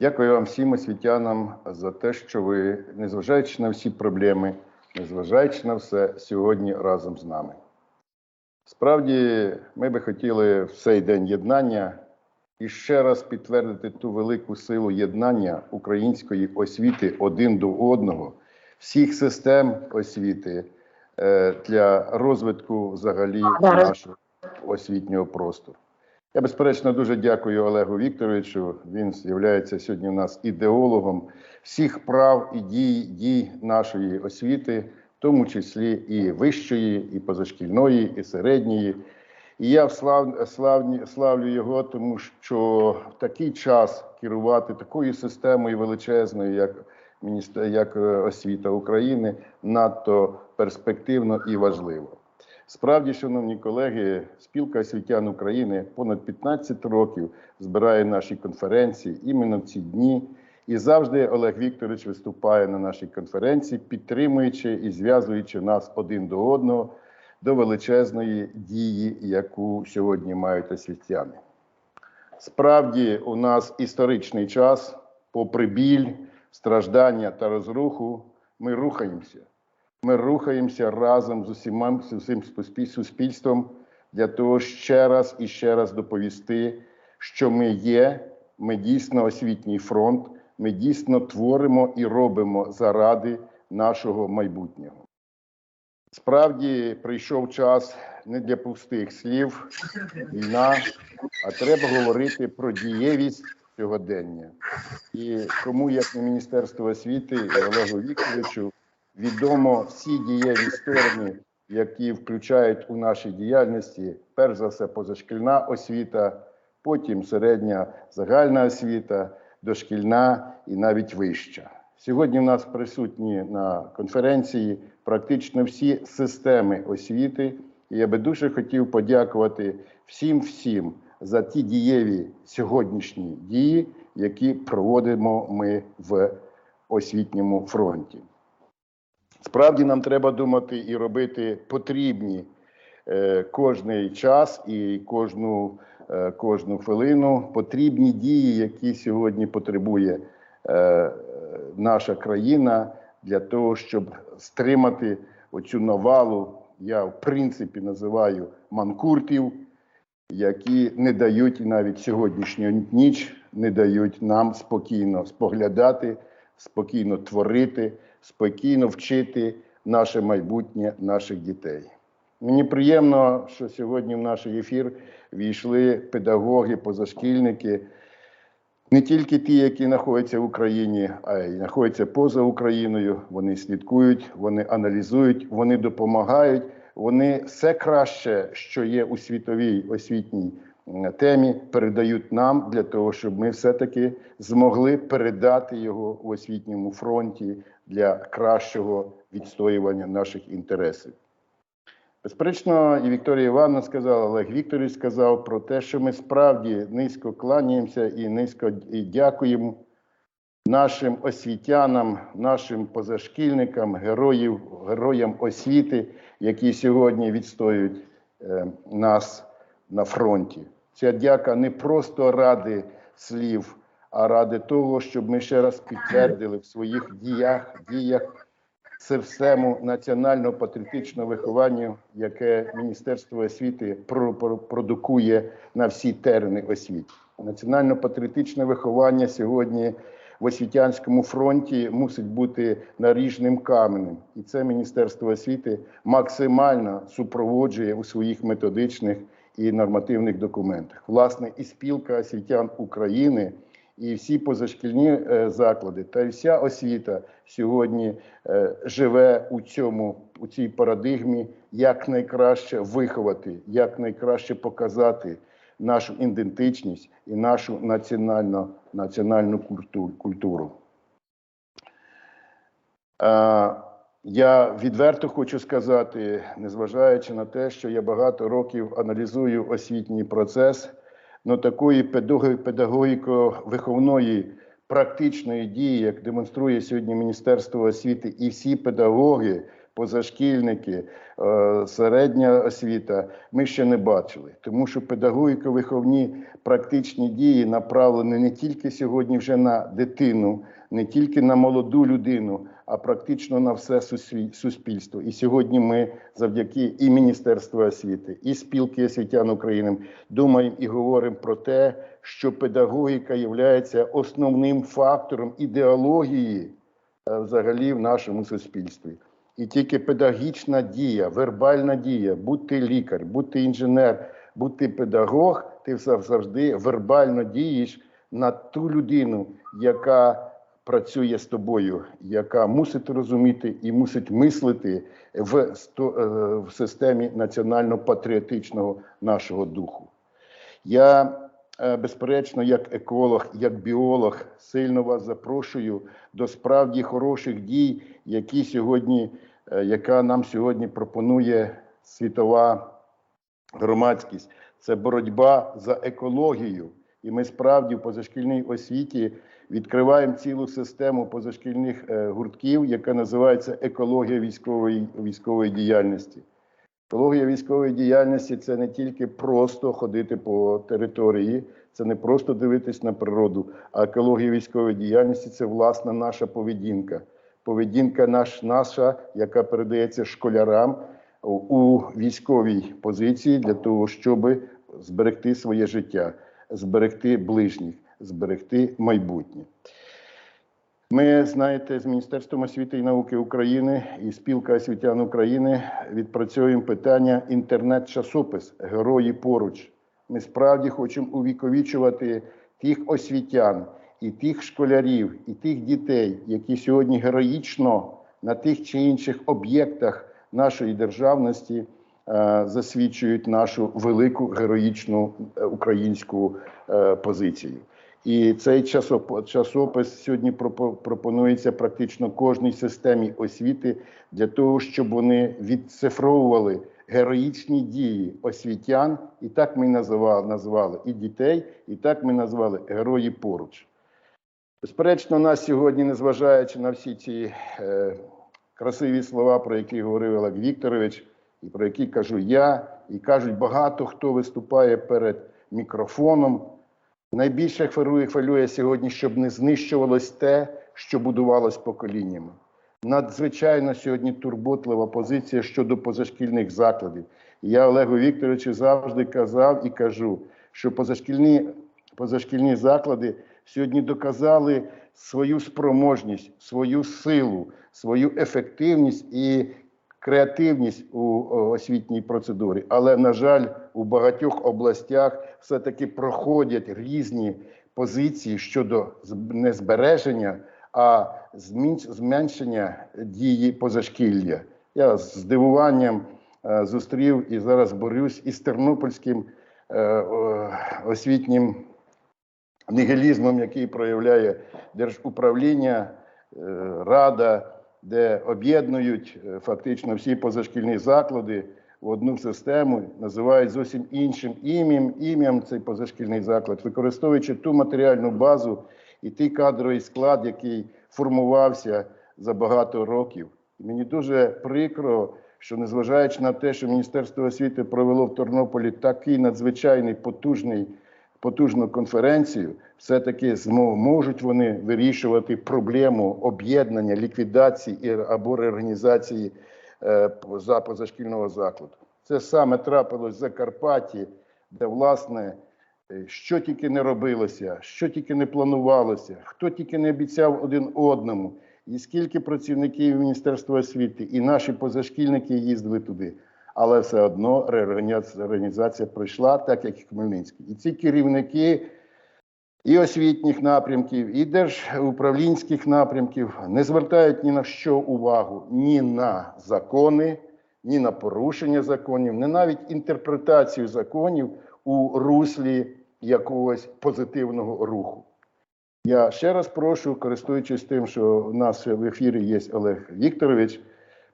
Дякую вам всім освітянам за те, що ви, незважаючи на всі проблеми, незважаючи на все, сьогодні разом з нами. Справді, ми би хотіли в цей день єднання і ще раз підтвердити ту велику силу єднання української освіти один до одного, всіх систем освіти е, для розвитку взагалі нашого освітнього простору. Я безперечно дуже дякую Олегу Вікторовичу. Він є сьогодні у нас ідеологом всіх прав і дій, дій нашої освіти, в тому числі і вищої, і позашкільної, і середньої. І я слав, славні, славлю його, тому що в такий час керувати такою системою величезною, як як е, освіта України, надто перспективно і важливо. Справді, шановні колеги, спілка освітян України понад 15 років збирає наші конференції іменно в ці дні. І завжди Олег Вікторович виступає на нашій конференції, підтримуючи і зв'язуючи нас один до одного до величезної дії, яку сьогодні мають освітяни. Справді, у нас історичний час, попри біль, страждання та розруху, ми рухаємося. Ми рухаємося разом з усіма з усім суспільством для того, ще раз і ще раз доповісти, що ми є, ми дійсно освітній фронт, ми дійсно творимо і робимо заради нашого майбутнього. Справді прийшов час не для пустих слів, війна, а треба говорити про дієвість сьогодення. І кому, як не Міністерство освіти Олегу Вікторовичу, відомо всі дієві сторони, які включають у нашій діяльності, перш за все, позашкільна освіта, потім середня загальна освіта, дошкільна і навіть вища. Сьогодні в нас присутні на конференції практично всі системи освіти. І я би дуже хотів подякувати всім всім за ті дієві сьогоднішні дії, які проводимо ми в освітньому фронті. Справді нам треба думати і робити потрібні е, кожний час і кожну, е, кожну хвилину потрібні дії, які сьогодні потребує е, наша країна для того, щоб стримати оцю навалу. Я в принципі називаю манкуртів, які не дають і навіть сьогоднішню ніч не дають нам спокійно споглядати, спокійно творити, спокійно вчити наше майбутнє наших дітей. Мені приємно, що сьогодні в наш ефір війшли педагоги, позашкільники не тільки ті, які знаходяться в Україні, а й знаходяться поза Україною. Вони слідкують, вони аналізують, вони допомагають. Вони все краще, що є у світовій освітній темі, передають нам для того, щоб ми все-таки змогли передати його у освітньому фронті для кращого відстоювання наших інтересів. Безперечно, і Вікторія Івановна сказала, Олег Вікторович сказав про те, що ми справді низько кланяємося і низько дякуємо нашим освітянам, нашим позашкільникам, героїв, героям освіти, які сьогодні відстоюють е, нас на фронті. Ця дяка не просто ради слів, а ради того, щоб ми ще раз підтвердили в своїх діях, діях систему національно-патріотичного виховання, яке Міністерство освіти продукує на всі терени освіти. Національно-патріотичне виховання сьогодні в освітянському фронті мусить бути наріжним каменем, і це Міністерство освіти максимально супроводжує у своїх методичних і нормативних документах. Власне, і спілка освітян України і всі позашкільні е, заклади та вся освіта сьогодні е, живе у цьому у цій парадигмі, як найкраще виховати, як найкраще показати нашу ідентичність і нашу національну національну культуру. Е, я відверто хочу сказати, незважаючи на те, що я багато років аналізую освітній процес ну, такої педагогіко-виховної практичної дії, як демонструє сьогодні Міністерство освіти і всі педагоги, позашкільники, е, середня освіта, ми ще не бачили. Тому що педагогіко-виховні практичні дії направлені не тільки сьогодні вже на дитину, не тільки на молоду людину, а практично на все суспільство. І сьогодні ми завдяки і Міністерству освіти, і спілки освітян України думаємо і говоримо про те, що педагогіка є основним фактором ідеології е, взагалі в нашому суспільстві. І тільки педагогічна дія, вербальна дія, будь ти лікар, будь ти інженер, будь ти педагог, ти завжди вербально дієш на ту людину, яка працює з тобою, яка мусить розуміти і мусить мислити в, е, в системі національно-патріотичного нашого духу. Я, е, безперечно, як еколог, як біолог, сильно вас запрошую до справді хороших дій, які сьогодні, е, яка нам сьогодні пропонує світова громадськість. Це боротьба за екологію. І ми справді в позашкільній освіті відкриваємо цілу систему позашкільних е, гуртків, яка називається екологія військової, військової діяльності. Екологія військової діяльності це не тільки просто ходити по території, це не просто дивитись на природу, а екологія військової діяльності це власна наша поведінка. Поведінка наш, наша, яка передається школярам у- військовій позиції для того, щоб зберегти своє життя, зберегти ближніх, зберегти майбутнє. Ми, знаєте, з Міністерством освіти і науки України і спілка освітян України відпрацьовуємо питання інтернет-часопис Герої поруч. Ми справді хочемо увіковічувати тих освітян і тих школярів, і тих дітей, які сьогодні героїчно на тих чи інших об'єктах нашої державності засвідчують нашу велику героїчну е, українську е, позицію. І цей часопис сьогодні пропонується практично кожній системі освіти для того, щоб вони відцифровували героїчні дії освітян, і так ми називали, назвали і дітей, і так ми назвали герої поруч. Безперечно, нас сьогодні, незважаючи на всі ці е, красиві слова, про які говорив Олег Вікторович, і про які кажу я, і кажуть багато хто виступає перед мікрофоном. Найбільше хвилює, хвилює сьогодні, щоб не знищувалось те, що будувалось поколіннями. Надзвичайно сьогодні турботлива позиція щодо позашкільних закладів. Я Олегу Вікторовичу завжди казав і кажу, що позашкільні, позашкільні заклади сьогодні доказали свою спроможність, свою силу, свою ефективність і креативність у освітній процедурі. Але, на жаль, у багатьох областях все-таки проходять різні позиції щодо не збереження, а зменшення дії позашкілля. Я з здивуванням е, зустрів і зараз борюсь із тернопільським е, освітнім нігілізмом, який проявляє держуправління, е, рада, де об'єднують е, фактично всі позашкільні заклади в одну систему, називають зовсім іншим ім'ям, ім'ям цей позашкільний заклад, використовуючи ту матеріальну базу і той кадровий склад, який формувався за багато років. Мені дуже прикро, що незважаючи на те, що Міністерство освіти провело в Тернополі такий надзвичайний потужний потужну конференцію, все-таки змо- можуть вони вирішувати проблему об'єднання, ліквідації або реорганізації е, позашкільного закладу. Це саме трапилось в Закарпатті, де власне е, що тільки не робилося, що тільки не планувалося, хто тільки не обіцяв один одному, і скільки працівників Міністерства освіти, і наші позашкільники їздили туди. Але все одно реорганізація пройшла, так як і Хмельницький. І ці керівники і освітніх напрямків, і держуправлінських напрямків не звертають ні на що увагу, ні на закони, ні на порушення законів, ні навіть інтерпретацію законів у руслі якогось позитивного руху. Я ще раз прошу, користуючись тим, що в нас в ефірі є Олег Вікторович,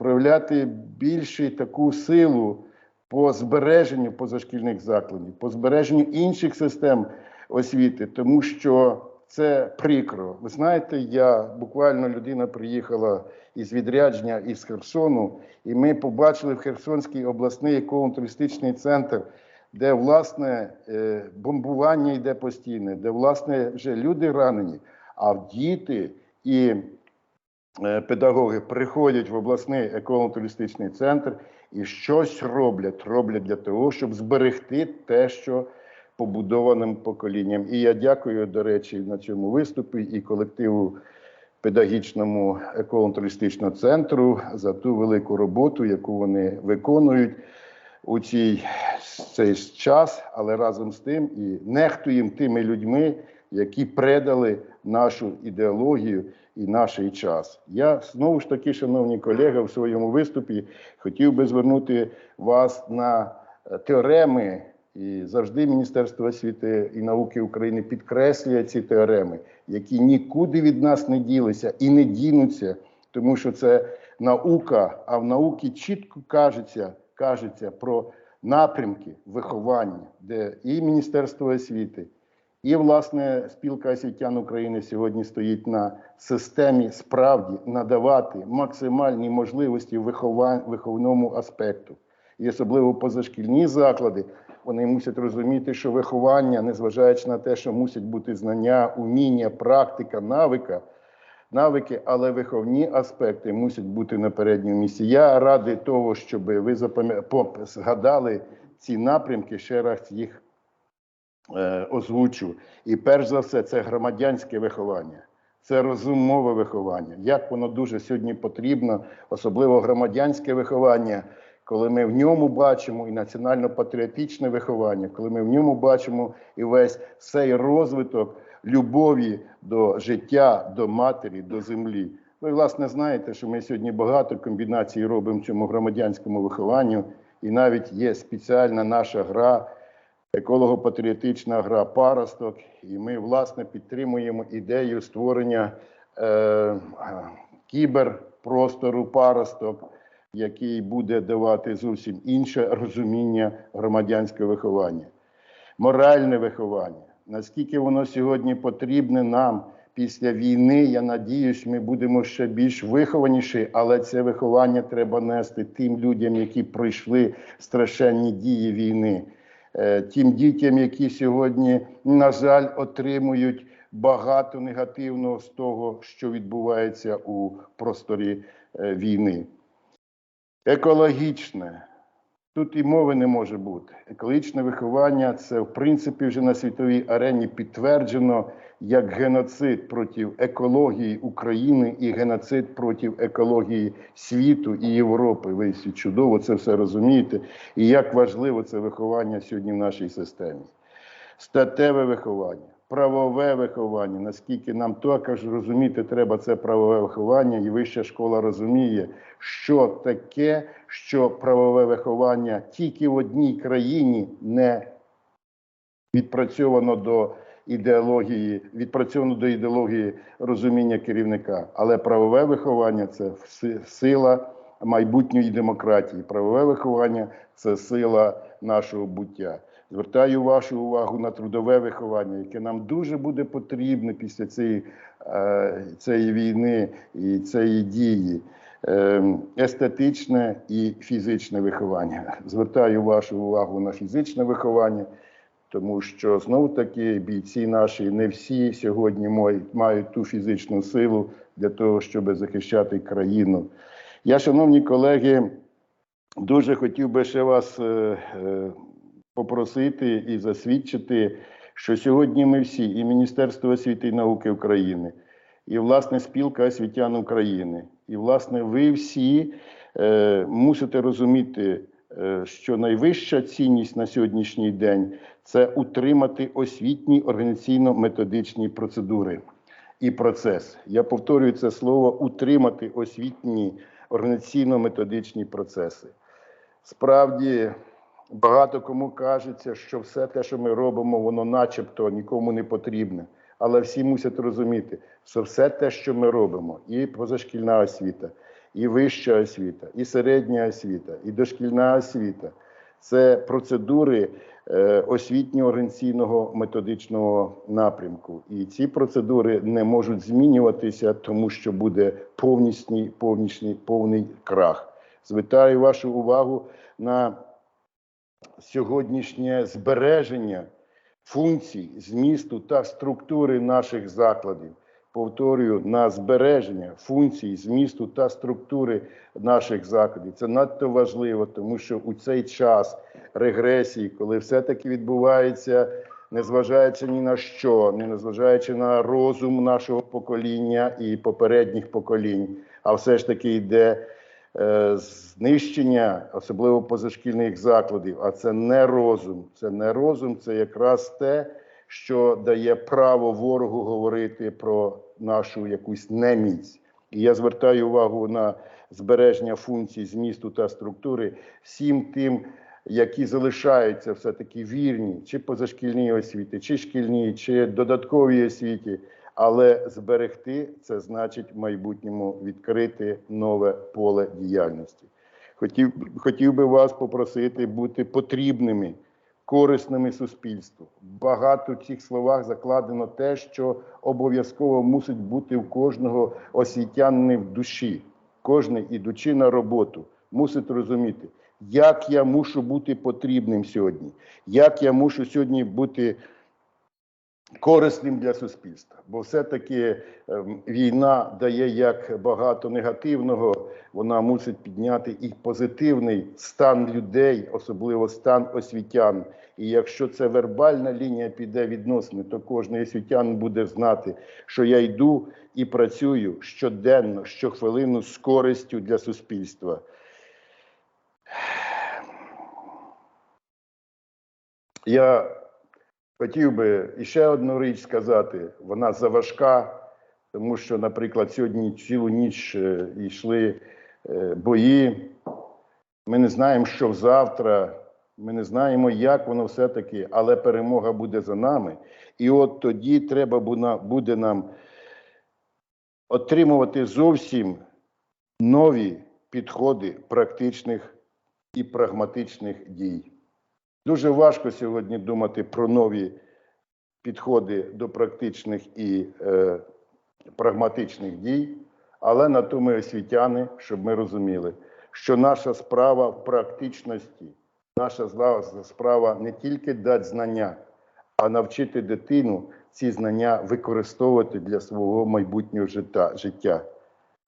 проявляти більше таку силу по збереженню позашкільних закладів, по збереженню інших систем освіти, тому що це прикро. Ви знаєте, я буквально людина приїхала із відрядження із Херсону, і ми побачили в Херсонський обласний еколого-туристичний центр, де власне е, бомбування йде постійне, де власне вже люди ранені, а діти і педагоги приходять в обласний еколого-туристичний центр і щось роблять. Роблять для того, щоб зберегти те, що побудованим поколінням. І я дякую, до речі, на цьому виступі і колективу педагогічному еколого-туристичного центру за ту велику роботу, яку вони виконують у цій цей час, але разом з тим і нехтуємо тими людьми, які предали нашу ідеологію і наш час. Я знову ж таки, шановні колеги, в своєму виступі хотів би звернути вас на е, теореми. І завжди Міністерство освіти і науки України підкреслює ці теореми, які нікуди від нас не ділися і не дінуться, тому що це наука, а в науці чітко кажеться, кажеться про напрямки виховання, де і Міністерство освіти, і власне спілка освітян України сьогодні стоїть на системі справді надавати максимальні можливості виховань, виховному аспекту, і особливо позашкільні заклади. Вони мусять розуміти, що виховання, незважаючи на те, що мусять бути знання, уміння, практика, навика, навики, але виховні аспекти мусять бути на передньому місці. Я радий того, щоб ви запам'я... по- згадали ці напрямки, ще раз їх озвучу. І перш за все, це громадянське виховання. Це розумове виховання. Як воно дуже сьогодні потрібно, особливо громадянське виховання, коли ми в ньому бачимо і національно-патріотичне виховання, коли ми в ньому бачимо і весь цей розвиток любові до життя, до матері, до землі. Ви, власне, знаєте, що ми сьогодні багато комбінацій робимо в цьому громадянському вихованню, і навіть є спеціальна наша гра, еколого-патріотична гра Паросток. І ми, власне, підтримуємо ідею створення е, кіберпростору Паросток, який буде давати зовсім інше розуміння громадянського виховання, моральне виховання. Наскільки воно сьогодні потрібне нам після війни, я надіюсь, ми будемо ще більш вихованіші, але це виховання треба нести тим людям, які пройшли страшенні дії війни, тим дітям, які сьогодні, на жаль, отримують багато негативного з того, що відбувається у просторі е, війни. Екологічне. Тут і мови не може бути. Екологічне виховання це, в принципі, вже на світовій арені підтверджено як геноцид проти екології України і геноцид проти екології світу і Європи. Ви всі чудово це все розумієте. І як важливо це виховання сьогодні в нашій системі. Статеве виховання, правове виховання. Наскільки нам також розуміти треба це правове виховання, і вища школа розуміє, що таке, що правове виховання тільки в одній країні не відпрацьовано до ідеології, відпрацьовано до ідеології розуміння керівника. Але правове виховання це сила майбутньої демократії. Правове виховання це сила нашого буття. Звертаю вашу увагу на трудове виховання, яке нам дуже буде потрібне після цієї, е, цієї війни і цієї дії. Е, Естетичне і фізичне виховання. Звертаю вашу увагу на фізичне виховання, тому що знову таки бійці наші не всі сьогодні мають, ту фізичну силу для того, щоб захищати країну. Я, шановні колеги, дуже хотів би ще вас е, попросити і засвідчити, що сьогодні ми всі, і Міністерство освіти і науки України, і власне спілка освітян України, і власне ви всі е, мусите розуміти, е, що найвища цінність на сьогоднішній день це утримати освітні організаційно-методичні процедури і процес. Я повторюю це слово утримати освітні організаційно-методичні процеси. Справді багато кому кажеться, що все те, що ми робимо, воно начебто нікому не потрібне. Але всі мусять розуміти, що все те, що ми робимо, і позашкільна освіта, і вища освіта, і середня освіта, і дошкільна освіта, це процедури е, освітньо-організаційного методичного напрямку. І ці процедури не можуть змінюватися, тому що буде повнішній, повний крах. Звертаю вашу увагу на сьогоднішнє збереження функцій, змісту та структури наших закладів. Повторюю, на збереження функцій, змісту та структури наших закладів. Це надто важливо, тому що у цей час регресії, коли все-таки відбувається, незважаючи ні на що, не незважаючи на розум нашого покоління і попередніх поколінь, а все ж таки йде знищення, особливо позашкільних закладів. А це не розум. Це не розум, це якраз те, що дає право ворогу говорити про нашу якусь неміць. І я звертаю увагу на збереження функцій змісту та структури всім тим, які залишаються все-таки вірні, чи позашкільній освіті, чи шкільній, чи додатковій освіті. Але зберегти це значить в майбутньому відкрити нове поле діяльності. Хотів, хотів би вас попросити бути потрібними, корисними суспільству. Багато в цих словах закладено те, що обов'язково мусить бути в кожного освітянина в душі. Кожний, ідучи на роботу, мусить розуміти, як я мушу бути потрібним сьогодні, як я мушу сьогодні бути корисним для суспільства. Бо все-таки ем, війна дає як багато негативного, вона мусить підняти і позитивний стан людей, особливо стан освітян. І якщо це вербальна лінія піде відносини, то кожен освітян буде знати, що я йду і працюю щоденно, щохвилину з користю для суспільства. Я хотів би іще одну річ сказати. Вона заважка, тому що, наприклад, сьогодні цілу ніч е, йшли е, бої. Ми не знаємо, що завтра. Ми не знаємо, як воно все-таки, але перемога буде за нами. І от тоді треба буде нам отримувати зовсім нові підходи практичних і прагматичних дій. Дуже важко сьогодні думати про нові підходи до практичних і е, прагматичних дій, але на то ми освітяни, щоб ми розуміли, що наша справа в практичності, наша справа не тільки дати знання, а навчити дитину ці знання використовувати для свого майбутнього життя.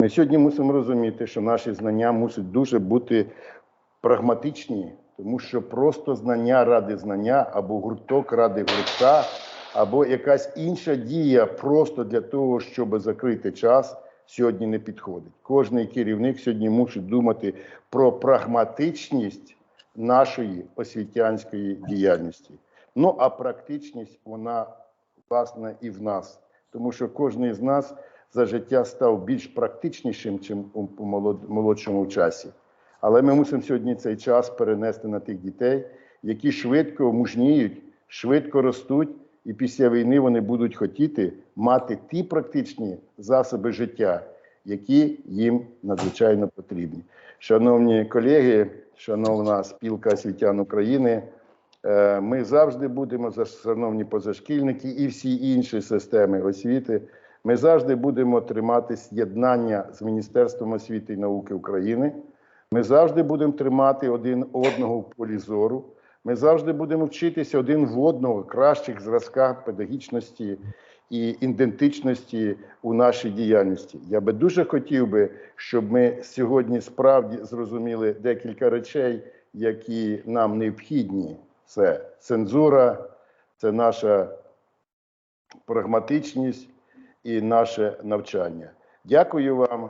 Ми сьогодні мусимо розуміти, що наші знання мусять дуже бути прагматичні, тому що просто знання ради знання, або гурток ради гуртка, або якась інша дія просто для того, щоб закрити час, сьогодні не підходить. Кожний керівник сьогодні мусить думати про прагматичність нашої освітянської діяльності. Ну а практичність вона власне і в нас, тому що кожен з нас за життя став більш практичнішим, чим у молодшому часі. Але ми мусимо сьогодні цей час перенести на тих дітей, які швидко мужніють, швидко ростуть, і після війни вони будуть хотіти мати ті практичні засоби життя, які їм надзвичайно потрібні. Шановні колеги, шановна спілка освітян України, е, ми завжди будемо, шановні позашкільники і всі інші системи освіти, ми завжди будемо триматись єднання з Міністерством освіти і науки України. Ми завжди будемо тримати один одного в полі зору. Ми завжди будемо вчитися один в одного кращих зразках педагогічності і ідентичності у нашій діяльності. Я би дуже хотів би, щоб ми сьогодні справді зрозуміли декілька речей, які нам необхідні. Це цензура, це наша прагматичність і наше навчання. Дякую вам.